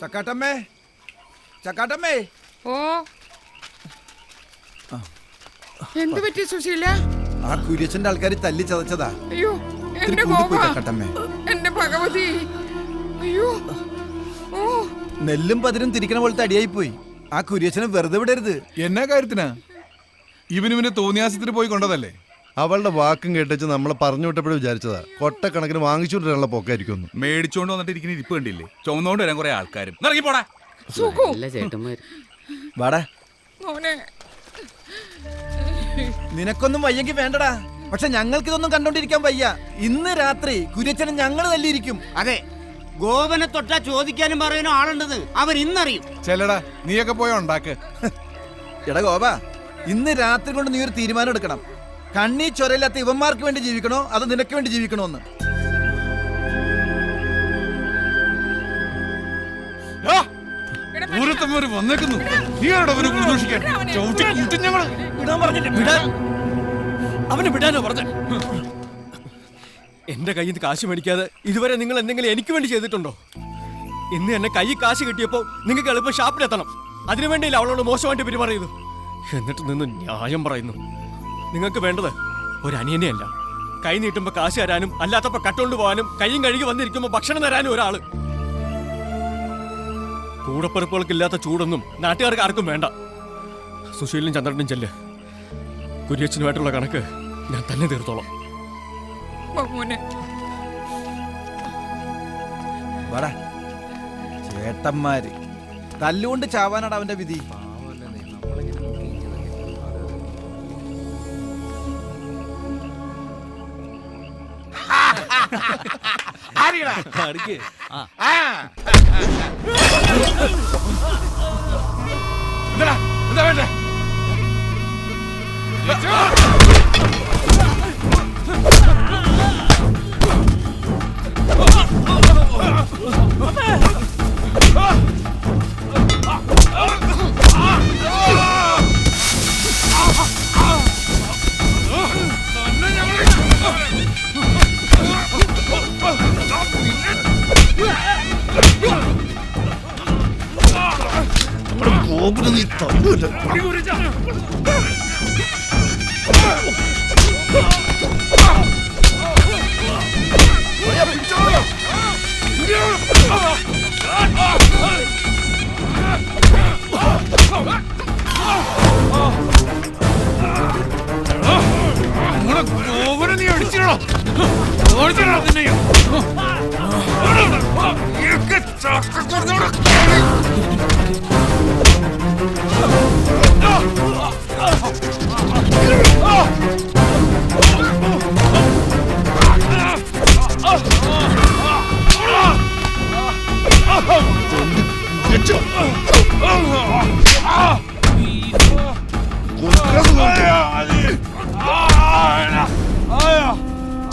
ചക്കാട്ടമ്മേ. ചക്കാട്ടമ്മേ. ഓ. എന്ത് പറ്റി സുശീല? ആ കുര്യച്ചന്റെ ആൾക്കാർ തല്ലി ചതച്ചതാ. അയ്യോ എന്റെ ചക്കാട്ടമ്മേ. എന്റെ ഭഗവതി. അയ്യോ. ഓ. നെല്ലും പതിരും തിരിക്കണ പോലത്തെ അടിയായി പോയി ആ കുര്യച്ചനെ വെറുതെ വിടരുത്. എന്നാ കാര്യത്തിനാ? ഇവനിവനെ തോന്നിയാസത്തിന് പോയി കൊണ്ടതല്ലേ? അവളുടെ വാക്കും കേട്ടിച്ച് നമ്മൾ പറഞ്ഞു വിട്ടപ്പോഴും വിചാരിച്ചതാ. കൊട്ടക്കണക്കിന് വാങ്ങിച്ചുകൊണ്ടിരാനുള്ള പൊക്കായിരിക്കും മേടിച്ചോണ്ട് വന്നിട്ട് ഇരിക്കുന്ന ഇരിപ്പ് കണ്ടില്ലേ? ചുമന്നോണ്ട് വരാൻ കുറെ ആൾക്കാരും. ഇറങ്ങി പോടാ. വാടാ. മോനെ. നിനക്കൊന്നും വയ്യെങ്കിൽ വേണ്ടടാ. പക്ഷെ ഞങ്ങൾക്ക് ഇതൊന്നും കണ്ടോണ്ടിരിക്കാൻ വയ്യ. ഇന്ന് രാത്രി കുര്യച്ചനെ ഞങ്ങൾ തല്ലിയിരിക്കും. അതെ. ഗോപനെ തൊട്ടാ ചോദിക്കാനും പറയാനും ആളുണ്ടെന്ന് അവൻ ഇന്നറിയും. ചെല്ലടാ നീയൊക്കെ പോയ ഉണ്ടാക്ക്. എടാ ഗോപ. ഇന്ന് രാത്രി കൊണ്ട് നീ ഒരു തീരുമാനം എടുക്കണം. കണ്ണീ ചൊരയില്ലാത്ത ഇവന്മാർക്ക് വേണ്ടി ജീവിക്കണോ? അത് നിനക്ക് വേണ്ടി ജീവിക്കണോ എന്ന് ദൂരത്തമ്മര് വന്നേക്കുന്നു. നീ ആരോടാ അവനെ പ്രതീക്ഷിക്കാൻ ചവിട്ടി കൂട്ടും ഞങ്ങൾ. അവനെ വിടാനോ പറഞ്ഞ? എന്റെ കയ്യിൽ നിന്ന് കാശ് മേടിക്കാതെ ഇതുവരെ നിങ്ങൾ എന്തെങ്കിലും എനിക്ക് വേണ്ടി ചെയ്തിട്ടുണ്ടോ? ഇന്ന് എന്നെ കൈ കാശ് കിട്ടിയപ്പോൾ നിങ്ങൾക്ക് എളുപ്പം ഷാപ്പിലെത്തണം. അതിനുവേണ്ടിയില്ല അവളോട് മോശമായിട്ട് പെരുമാറിയത്. എന്നിട്ട് നിന്ന് ന്യായം പറയുന്നു. നിങ്ങൾക്ക് വേണ്ടത് ഒരു അനിയനെയല്ല കൈ നീട്ടുമ്പോൾ കാശ് തരാനും അല്ലാത്തപ്പോൾ കട്ടുകൊണ്ട് പോകാനും കൈയും കഴുകി വന്നിരിക്കുമ്പോൾ ഭക്ഷണം തരാനും ഒരാൾ. കൂടപ്പിറപ്പുകൾക്കില്ലാത്ത ചൂടൊന്നും നാട്ടുകാർക്ക് ആർക്കും വേണ്ട. സുശീലിനും ചന്ദ്രനും ചെല്ല്. കുര്യച്ചനുമായിട്ടുള്ള കണക്ക് ഞാൻ തന്നെ തീർത്തോളാം. ചേട്ടന്മാര്. തല്ലുകൊണ്ട് ചാവാനാണ് അവന്റെ വിധി. എന്താ എന്താ വേണ്ടേ? ഗോപനെ നീ അടിച്ചിടണോ ഓടിച്ചിടോ നിന്നെയും ഇതൊക്കെ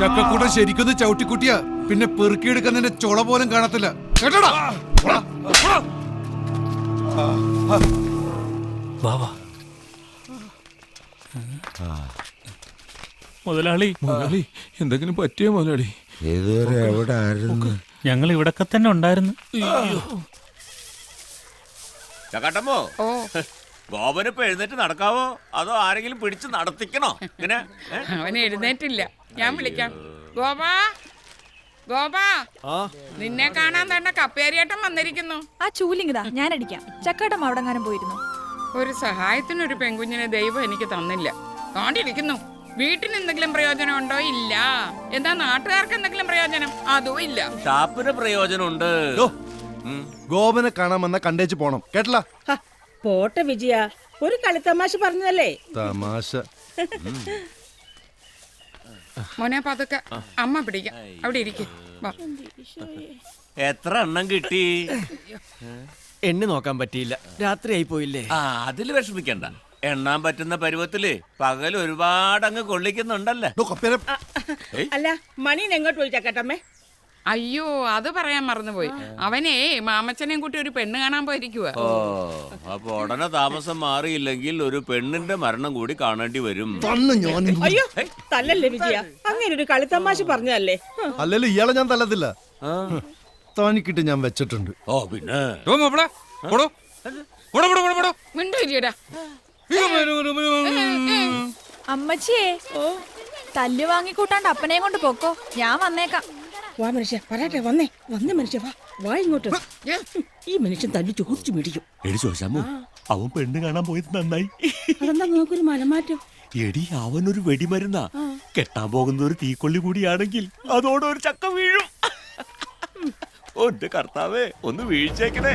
ചക്കക്കൂട്ടം ശരിക്കും ചവിട്ടിക്കുട്ടിയാ പിന്നെ പെറുക്കിയെടുക്കാൻ നിന്റെ ചുള പോലും കാണത്തില്ല. കേട്ടോടാ? മുതലാളി. മുതലാളി എന്തെങ്കിലും പറ്റിയോ മുതലാളി? ഇതുവരെ എവിടെ ആയിരുന്നു ഞങ്ങൾ ഇവിടൊക്കെ തന്നെ ഉണ്ടായിരുന്നു. ചക്കാട്ടമ്മോ? ഓ. ഗോപന് ഇപ്പൊ എഴുന്നേറ്റ് നടക്കാവോ? അതോ ആരെങ്കിലും പിടിച്ച് നടത്തിക്കണോ? ഇങ്ങനെ ഏ? അവൻ എഴുന്നേറ്റില്ല. ഞാൻ വിളിക്കാം. ഗോപാ ഗോപാ. നിന്നെ കാണാൻ തന്നെ കപ്പേരിയേട്ടൻ വന്നിരിക്കുന്നു. ആ ചൂലിങ്ങിതാ ഞാൻ അടിക്കാം ചക്കാട്ടം അവിടെങ്ങാനും പോയിരുന്നു. ഒരു സഹായത്തിനൊരു പെൺകുഞ്ഞിനെ ദൈവം എനിക്ക് തന്നില്ല. കാണ്ടിരിക്കുന്നു. വീട്ടിന് എന്തെങ്കിലും പ്രയോജനം ഉണ്ടോ? ഇല്ല. എന്താ നാട്ടുകാർക്ക് എന്തെങ്കിലും പ്രയോജനം? അതോ ഇല്ല. ഷാപ്പിന് പ്രയോജനമുണ്ട്. ഗോപനെ കാണാമെന്ന കണ്ടേച്ച് പോണം. കേട്ടല പോട്ടെ വിജയ. ഒരു കളിത്തമാശ പറഞ്ഞതല്ലേ? തമാശ. മോനെ പതുക്കെ അമ്മ പിടിക്കാം. അവിടെ ഇരിക്കും. എത്ര എണ്ണം കിട്ടി? എണ്ണി നോക്കാൻ പറ്റിയില്ല. ആയി പോയില്ലേ? ആ അതിൽ വിഷമിക്കണ്ട. എണ്ണാൻ പറ്റുന്ന പരുവത്തിൽ പകൽ ഒരുപാട് അങ്ങ് കൊള്ളിക്കുന്നുണ്ടല്ലേ അല്ല മണി എങ്ങോട്ട് പോയി ചക്കട്ടമ്മേ അയ്യോ അത് പറയാൻ മറന്നുപോയി. അവനെ മാമച്ചനെയും കൂട്ടി ഒരു പെണ്ണ് കാണാൻ പോയിരിക്കുക ഓ അപ്പൊ ഉടനെ താമസം മാറിയില്ലെങ്കിൽ ഒരു പെണ്ണിന്റെ മരണം കൂടി കാണേണ്ടി വരും. തന്ന് ഞാൻ അയ്യോ തല്ലല്ലേ വിജയ? അങ്ങനെ ഒരു കളിത്തമാശ പറഞ്ഞതല്ലേ? അല്ലല്ലോ ഇയാളെ ഞാൻ തല്ലത്തില്ല. ആ, അത്താണിക്കിട്ട് ഞാൻ വെച്ചിട്ടുണ്ട്. ഓ പിന്നെ? ഓ മാപ്പിള പോടോ. പോടോ പോടോ പോടോ പോടോ. മിണ്ടൂരിയടാ അമ്മച്ചിയേ തല്ല് വാങ്ങിക്കൂട്ടാണ്ട് അപ്പനെയും കൊണ്ട് പോക്കോ. ഞാൻ വന്നേക്കാം. വാ മനുഷ്യ പറയട്ടെ വന്നേ. വന്നേ മനുഷ്യ വാ. വാ ഇങ്ങോട്ട്. ഈ മനുഷ്യൻ തന്നെ ചോദിച്ചു മേടിക്കും. എടി ചോദിച്ചാമോ അവൻ പെണ്ണ് കാണാൻ പോയത് നന്നായി. അതെന്താ നോക്കൊരു മലമാറ്റം? എടി അവൻ അവനൊരു വെടിമരുന്നാ. കെട്ടാൻ പോകുന്ന ഒരു തീക്കൊള്ളി കൂടിയാണെങ്കിൽ അതോടെ ഒരു ചക്ക വീഴും. ഒന്ന് കർത്താവേ ഒന്ന് വീഴ്ചേക്കണേ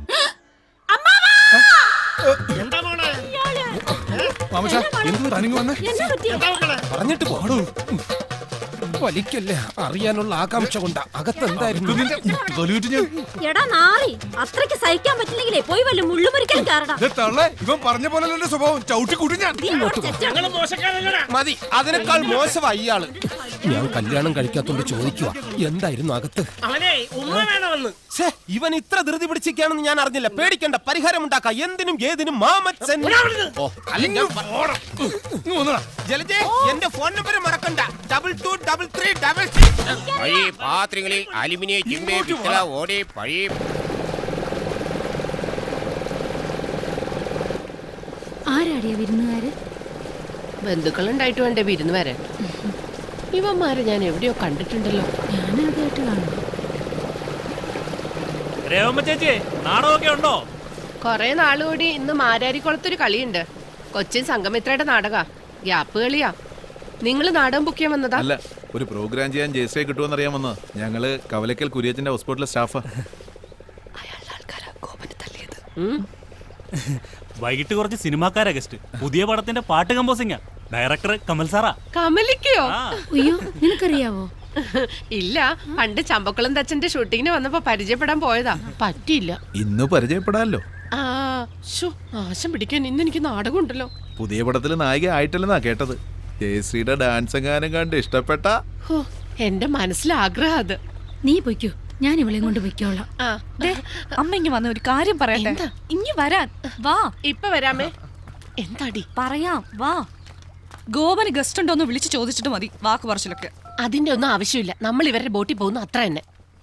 പറഞ്ഞിട്ട് പോടൂ. വലിക്കല്ലേ അറിയാനുള്ള ആകാംക്ഷ കൊണ്ട അകത്ത് എന്തായിരുന്നു? നിന്റെ തൊലിവിട്ട് ഞാൻ എടാ നാറി അത്രയ്ക്ക് സഹിക്കാൻ പറ്റില്ലെങ്കിലേ പോയി വല്ല ഇവൻ പറഞ്ഞ പോലെ സ്വഭാവം. ചവിട്ടി കൂട്ടി ഞാൻ. മതി അതിനേക്കാൾ മോശമായി ഇയാൾ. ഞാൻ കല്യാണം കഴിക്കാത്തോണ്ട് ചോദിക്കുക എന്തായിരുന്നു അകത്ത്? അവനെ ഉമ്മ വേണമെന്ന്. ഇവൻ ഇത്ര ധൃതി പിടിച്ചിരിക്കുകയാണെന്ന് ഞാൻ അറിഞ്ഞില്ല. പേടിക്കണ്ട പരിഹാരം ഉണ്ടാക്കാം എന്തിനും ഏതിനും മാമച്ചൻ. ഓ, അല്ല, ഞാൻ പ- ജലജേ എന്റെ ഫോൺ നമ്പർ മറക്കണ്ട. Double two double three double പഴയ പാത്രങ്ങളിൽ അലുമിനിയം ചിമ്പേ പിത്തള ഓടി പഴയ ആരാടിയ വിരുന്നുകാര്? ബന്ധുക്കളുണ്ടായിട്ട് വേണ്ടേ വിരുന്ന് വരാൻ ഇവന്മാരെ ഞാൻ എവിടെയോ കണ്ടിട്ടുണ്ടല്ലോ. ഞാനാദ്യമായിട്ട് കാണുന്നു. രേവമ്മ ചേച്ചി നാടകമൊക്കെ ഉണ്ടോ? കൊറേ നാളുകൂടി ഇന്ന് മാരാരിക്കുളത്തൊരു കളിയുണ്ട്. കൊച്ചിൻ സംഗമിത്രയുടെ നാടക. ഗ്യാപ്പ് കളിയാ. നിങ്ങൾ നാടകം ബുക്ക് ചെയ്യാൻ വന്നതാ? അല്ല ഒരു പ്രോഗ്രാം ചെയ്യാൻ ജയശ്രീ കിട്ടുമെന്ന് അറിയാൻ വന്നത്. ഞങ്ങൾ കവലക്കൽ കുര്യത്തിന്റെ ഹോസ്പിറ്റലിലെ സ്റ്റാഫാ. വൈകിട്ട് കുറച്ച് സിനിമാക്കാരാ ഗസ്റ്റ് പുതിയ പടത്തിന്റെ പാട്ട് കമ്പോസിംഗാ ഡയറക്ടർ കമൽ സാറാ. കമലിക്കയോ? ആ. അയ്യോ നിനക്കറിയാവോ? ഇല്ല പണ്ട് ചമ്പക്കുളം തച്ചന്റെ ഷൂട്ടിങ്ങിന് വന്നപ്പോ പരിചയപ്പെടാൻ പോയതാ. പറ്റിയില്ല. ഇന്ന് പരിചയപ്പെടാല്ലോ. ആ ശോ നാശം പിടിക്കാൻ ഇന്ന് എനിക്ക് നാടകം ഉണ്ടല്ലോ പുതിയ പടത്തിൽ നായിക ആയിട്ടില്ലെന്നാ കേട്ടത്. ജയശ്രീയുടെ ഡാൻസ് ഗാനം കണ്ട് ഇഷ്ടപ്പെട്ട? ഹോ എന്റെ മനസ്സിൽ ആഗ്രഹം അത്. നീ പൊയ്ക്കോ ഞാൻ ഇവളെ കൊണ്ട് പൊയ്ക്കോളാം. ആ. അമ്മ ഇങ്ങ് വന്ന ഒരു കാര്യം പറയട്ടെ. എന്താ? ഇങ്ങ് വരാൻ. വാ. ഇപ്പൊ വരാമേ. എന്താടി? പറയാം വാ. ഗോപന് ഗസ്റ്റ് ഉണ്ടോന്ന് വിളിച്ചു ചോദിച്ചിട്ട് മതി. വാക്ക് പറച്ചിലൊക്കെ. അതിന്റെ ഒന്നും ആവശ്യമില്ല. നമ്മൾ ഇവരുടെ ബോട്ടിൽ പോകുന്നു അത്ര തന്നെ.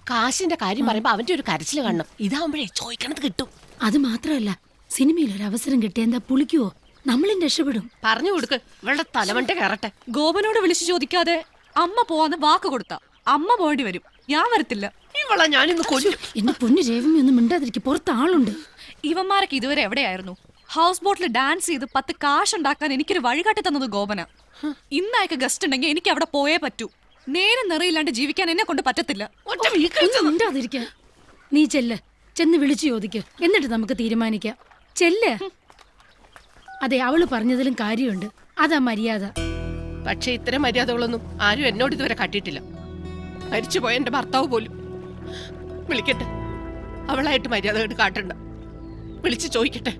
കാശിന്റെ കാര്യം പറയുമ്പോ അവന്റെ ഒരു കരച്ചിൽ കാണണം. ഇതാവുമ്പോഴേ ചോദിക്കണത് കിട്ടും. അത് മാത്രമല്ല സിനിമയിൽ ഒരു അവസരം കിട്ടിയ എന്താ പുളിക്കുവോ? നമ്മളും രക്ഷപ്പെടും. പറഞ്ഞു കൊടുക്ക്. ഇവളുടെ തലമണ്ട കയറട്ടെ. ഗോപനോട് വിളിച്ചു ചോദിക്കാതെ അമ്മ പോവാന്ന് വാക്ക് കൊടുത്ത. അമ്മ പോകേണ്ടി വരും. ഞാൻ വരത്തില്ല. ഇവളെ ഞാനിന്ന് കൊല്ലും. എന്റെ പൊന്നു രേവമി ഒന്നും മിണ്ടാതിരിക്കും പുറത്ത് ആളുണ്ട്. ഇവന്മാരൊക്കെ ഇതുവരെ എവിടെയായിരുന്നു? ഹൗസ് ബോട്ടിൽ ഡാൻസ് ചെയ്ത് പത്ത് കാശ് ഉണ്ടാക്കാൻ എനിക്കൊരു വഴികാട്ടി തന്നത് ഗോപന. ഇന്നയക്ക് ഗസ്റ്റ് ഉണ്ടെങ്കിൽ എനിക്ക് അവിടെ പോയേ പറ്റൂ. നേരെ നിറയില്ലാണ്ട് ജീവിക്കാൻ എന്നെ കൊണ്ട് പറ്റത്തില്ല. മിണ്ടാതിരിക്ക നീ ചെല്ല്. ചെന്ന് വിളിച്ചു ചോദിക്ക്. എന്നിട്ട് നമുക്ക് തീരുമാനിക്കാം. ചെല്ല്. അതെ അവൾ പറഞ്ഞതിലും കാര്യമുണ്ട്. അതാ മര്യാദ. പക്ഷെ ഇത്തരം മര്യാദകളൊന്നും ആരും എന്നോട് ഇതുവരെ കാട്ടിയിട്ടില്ല. മരിച്ചുപോയ എന്റെ ഭർത്താവ് പോലും. വിളിക്കട്ടെ. അവളായിട്ട് മര്യാദ കാട്ടണ്ട. വിളിച്ചു ചോദിക്കട്ടെ.